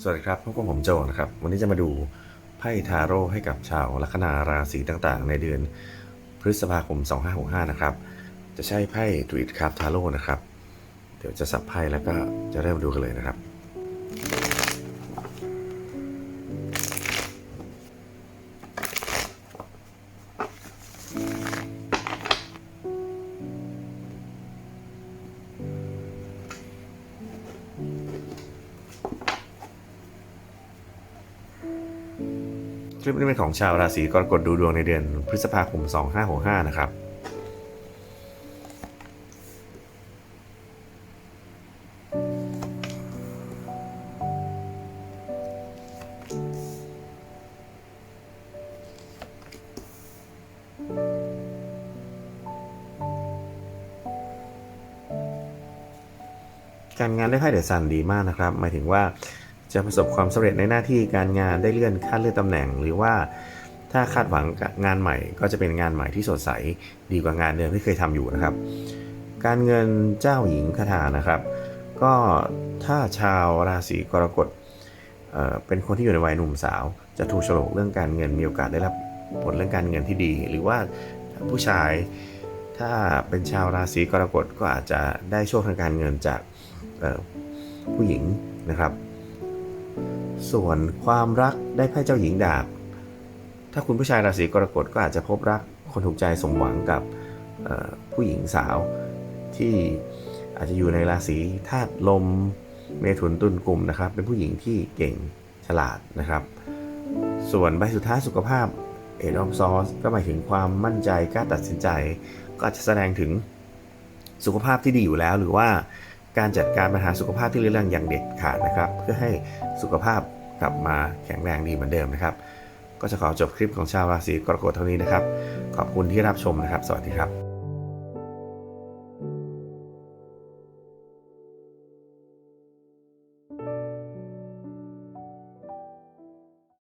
สวัสดีครับพบกับผมโจนะครับ วันนี้จะมาดูไพ่ทาโร่ให้กับชาวลัคนาราศีต่างๆ ในเดือนพฤษภาคม 2565 นะครับ จะใช้ไพ่ด r ิดคราทาโร่นะครับ เดี๋ยวจะสับไพ่แล้วก็จะเริ่มดูกันเลยนะครับ คลิปนี้เป็นของชาวราศีกรกฎดูดวงในเดือนพฤษภาคม 2565 นะครับ การงานได้ไพ่เดอะซันดีมากนะครับ หมายถึงว่า จะประสบความสำเร็จในหน้าที่การงานได้เลื่อนขั้นเลื่อนตำแหน่ง หรือว่าถ้าคาดหวังงานใหม่ก็จะเป็นงานใหม่ที่สดใสดีกว่างานเดิมที่เคยทำอยู่นะครับ การเงินเจ้าหญิงคาถานะครับ ก็ถ้าชาวราศีกรกฎเเป็นคนที่อยู่ในวัยหนุ่มสาว จะถูกฉลกเรื่องการเงินมีโอกาสได้รับผลเรื่องการเงินที่ดี หรือว่าผู้ชายถ้าเป็นชาวราศีกรกฎก็อาจจะได้โชคทางการเงินจากผู้หญิงนะครับ ส่วนความรักได้ไพ่เจ้าหญิงดาบ ถ้าคุณผู้ชายราศีกรกฎก็อาจจะพบรักคนถูกใจสมหวังกับผู้หญิงสาวที่อาจจะอยู่ในราศีธาตุลมเมถุนตุลกลุ่มนะครับ เป็นผู้หญิงที่เก่งฉลาดนะครับ ส่วนใบสุดท้ายสุขภาพเอดอมซอสก็หมายถึงความมั่นใจกล้าตัดสินใจ ก็อาจจะแสดงถึงสุขภาพที่ดีอยู่แล้วหรือว่า การจัดการปัญหาสุขภาพที่เรื้อรังอย่างเด็ดขาดนะครับ เพื่อให้สุขภาพกลับมาแข็งแรงดีเหมือนเดิมนะครับ ก็จะขอจบคลิปของชาวราศีกรกฎเท่านี้นะครับ ขอบคุณที่รับชมนะครับ สวัสดีครับ